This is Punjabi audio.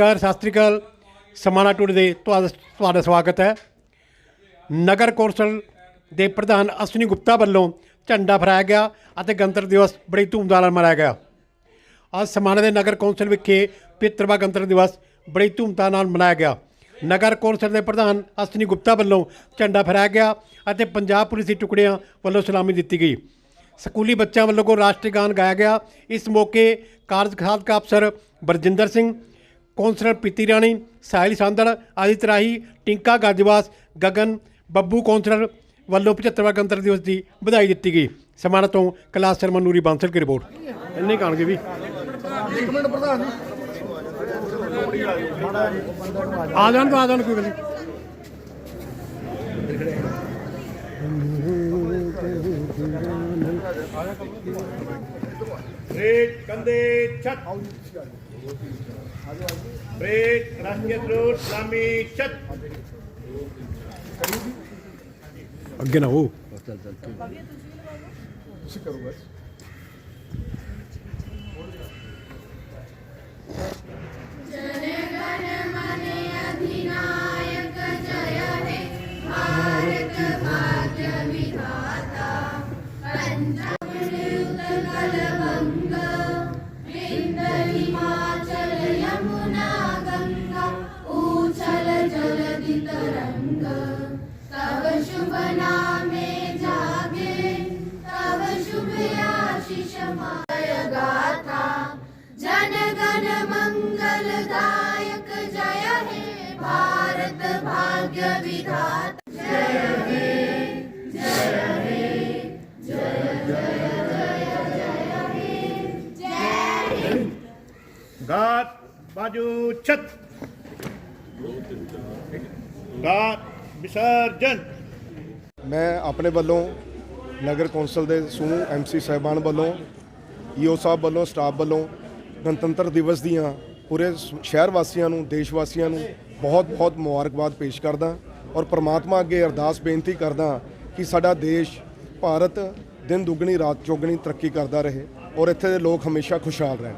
ਨਮਸਕਾਰ, ਸਤਿ ਸ੍ਰੀ ਅਕਾਲ। ਸਮਾਣਾ ਟੂਡੇ ਦੇ ਤੁਹਾਡਾ ਤੁਹਾਡਾ ਸਵਾਗਤ ਹੈ। ਨਗਰ ਕੌਂਸਲ ਦੇ ਪ੍ਰਧਾਨ ਅਸ਼ਵਨੀ ਗੁਪਤਾ ਵੱਲੋਂ ਝੰਡਾ ਫਹਰਾਇਆ ਗਿਆ ਅਤੇ ਗਣਤੰਤਰ ਦਿਵਸ ਬੜੀ ਧੂਮਧਾਮ ਨਾਲ ਮਨਾਇਆ ਗਿਆ। ਅੱਜ ਸਮਾਣਾ ਦੇ ਨਗਰ ਕੌਂਸਲ ਵਿਖੇ ਪਿਤਰਵਾ ਗਣਤੰਤਰ ਦਿਵਸ ਬੜੀ ਧੂਮਧਾਮ ਨਾਲ ਮਨਾਇਆ ਗਿਆ। ਨਗਰ ਕੌਂਸਲ ਦੇ ਪ੍ਰਧਾਨ ਅਸ਼ਵਨੀ ਗੁਪਤਾ ਵੱਲੋਂ ਝੰਡਾ ਫਹਰਾਇਆ ਗਿਆ ਅਤੇ ਪੰਜਾਬ ਪੁਲਿਸ ਦੀ ਟੁਕੜਿਆਂ ਵੱਲੋਂ ਸਲਾਮੀ ਦਿੱਤੀ ਗਈ। ਸਕੂਲੀ ਬੱਚਿਆਂ ਵੱਲੋਂ ਕੋ ਰਾਸ਼ਟਰੀ ਗਾਨ ਗਾਇਆ ਗਿਆ। ਇਸ ਮੌਕੇ ਕਾਰਜ ਸਾਧਕ ਅਫਸਰ ਬਰਜਿੰਦਰ ਸਿੰਘ ਕੌਂਸਲਰ ਪ੍ਰੀਤੀ ਰਾਣੀ ਸਾਹਿਲ ਸਾਂਦਲ ਆਦਿਤ ਤਰਾਹੀ ਟਿੰਕਾ ਗੱਜਵਾਸ ਗਗਨ ਬੱਬੂ ਕੌਂਸਲਰ ਵੱਲੋਂ 75ਵਾਂ ਗਣਤੰਤਰ ਦਿਵਸ ਦੀ ਵਧਾਈ ਦਿੱਤੀ ਗਈ ਸਮਾਨ ਤੋਂ ਕਲਾਸ ਸ਼ਰਮਾ ਨੂਰੀ ਬਾਂਸਲ ਦੀ ਰਿਪੋਰਟ ਇੰਨੇ ਕਾਣਗੇ ਵੀ ਇੱਕ ਮਿੰਟ ਪ੍ਰਧਾਨ ਆ ਜਾਣ ਤਾਂ ਆ ਜਾਣ ਕੋਈ ਨਹੀਂ ਰੇਟ ਕੰਦੇ ਛੱਟ ब्रेक राष्ट्रीय रोड स्वामी छत अगे ना हो चल चल चल करो बस गाथा जन गण मंगल दायक जय हे भारत भाग्य विधाता घाट बाजू छत घाट विसर्जन ਮੈਂ ਆਪਣੇ ਵੱਲੋਂ ਨਗਰ ਕੌਂਸਲ ਦੇ ਸਮੂਹ ਐਮਸੀ ਸਾਹਿਬਾਨ ਵੱਲੋਂ ਈਓ ਸਾਹਿਬ ਵੱਲੋਂ, ਸਟਾਫ ਵੱਲੋਂ ਗਣਤੰਤਰ ਦਿਵਸ ਦੀਆਂ ਪੂਰੇ ਸ਼ਹਿਰ ਵਾਸੀਆਂ ਨੂੰ, ਦੇਸ਼ ਵਾਸੀਆਂ ਨੂੰ ਬਹੁਤ ਬਹੁਤ ਮੁਬਾਰਕਬਾਦ ਪੇਸ਼ ਕਰਦਾ ਔਰ ਪ੍ਰਮਾਤਮਾ ਅੱਗੇ ਅਰਦਾਸ ਬੇਨਤੀ ਕਰਦਾ ਕਿ ਸਾਡਾ ਦੇਸ਼ ਭਾਰਤ ਦਿਨ ਦੁੱਗਣੀ, ਰਾਤ ਚੌਗਣੀ ਤਰੱਕੀ ਕਰਦਾ ਰਹੇ ਔਰ ਇੱਥੇ ਦੇ ਲੋਕ ਹਮੇਸ਼ਾ ਖੁਸ਼ਹਾਲ ਰਹਿਣ।